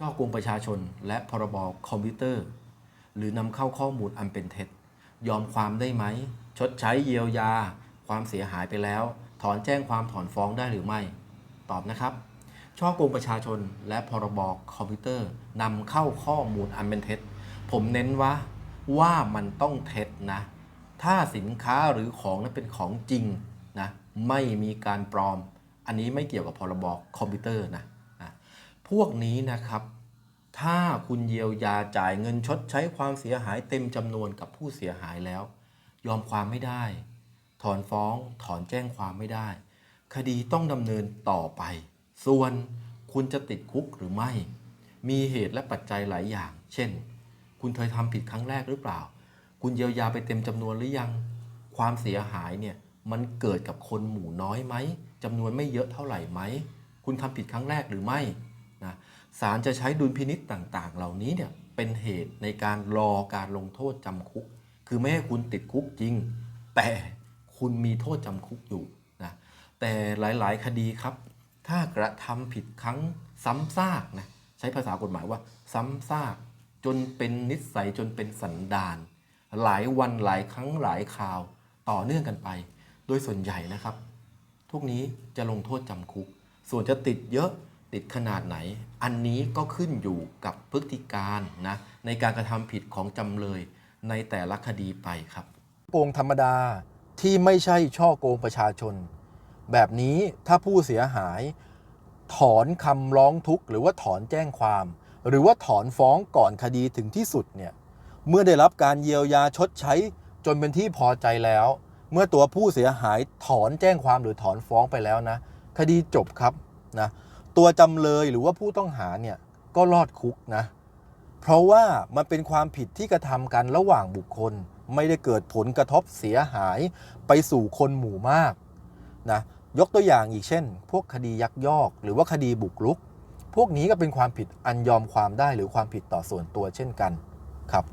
ช่อกงประชาชน และพรบคอมพิวเตอร์ หรือนำเข้าข้อมูลอันเป็นเท็จ ยอมความได้ไหม ชดใช้เยียวยา ความเสียหายไปแล้ว ถอนแจ้งความถอนฟ้องได้หรือไม่ ตอบนะครับ ช่อกงประชาชน และพรบคอมพิวเตอร์นำเข้าข้อมูลอันเป็นเท็จ ผมเน้นว่าว่ามันต้องเท็จนะ ถ้าสินค้าหรือของนั้นเป็นของจริงนะไม่มีการปลอม อันนี้ไม่เกี่ยวกับพรบคอมพิวเตอร์นะ พวกนี้นะครับ ถ้าคุณเยียวยาจ่ายเงินชดใช้ความเสียหายเต็มจำนวนกับผู้เสียหายแล้ว ยอมความไม่ได้ ถอนฟ้องถอนแจ้งความไม่ได้ คดีต้องดำเนินต่อไป ส่วนคุณจะติดคุกหรือไม่ มีเหตุและปัจจัยหลายอย่าง เช่น คุณเคยทำผิดครั้งแรกหรือเปล่า คุณเยียวยาไปเต็มจำนวนหรือยัง ความเสียหายเนี่ยมันเกิดกับคนหมู่น้อยไหมจำนวนไม่เยอะเท่าไหร่ไหม คุณทำผิดครั้งแรกหรือไม่ นะศาลจะใช้ดุลพินิษต่างๆ เหล่านี้เนี่ยเป็นเหตุในการรอการลงโทษจำคุก คือไม่ให้คุณติดคุกจริง แต่คุณมีโทษจำคุกอยู่นะแต่หลายๆคดีครับ ถ้ากระทำผิดครั้งซ้ำซากนะใช้ภาษากฎหมายว่า ซ้ำซาก จนเป็นนิสัยจนเป็นสันดาน หลายวันหลายครั้งหลายคราวต่อเนื่องกันไป โดยส่วนใหญ่นะครับ ทุกนี้จะลงโทษจำคุก ส่วนจะติดเยอะ ติดขนาดไหน อันนี้ก็ขึ้นอยู่กับพฤติการนะในการกระทำผิดของจำเลยในแต่ละคดีไปครับ โกงธรรมดาที่ไม่ใช่ช่อโกงประชาชน แบบนี้ถ้าผู้เสียหาย ถอนคำร้องทุกข์หรือว่าถอนแจ้งความ หรือว่าถอนฟ้องก่อนคดีถึงที่สุดเนี่ยเมื่อได้รับการเยียวยาชดใช้จนเป็นที่พอใจแล้ว เมื่อตัวผู้เสียหายถอนแจ้งความหรือถอนฟ้องไปแล้วนะ คดีจบครับนะ ตัวจำเลยหรือว่าผู้ต้องหาเนี่ยก็รอดคุกนะ เพราะว่ามันเป็นความผิดที่กระทำกันระหว่างบุคคล ไม่ได้เกิดผลกระทบเสียหายไปสู่คนหมู่มากนะยกตัวอย่างอีกเช่น พวกคดียักยอก หรือว่าคดีบุกรุก พวกนี้ก็เป็นความผิดอันยอมความได้หรือความผิดต่อส่วนตัวเช่นกันครับ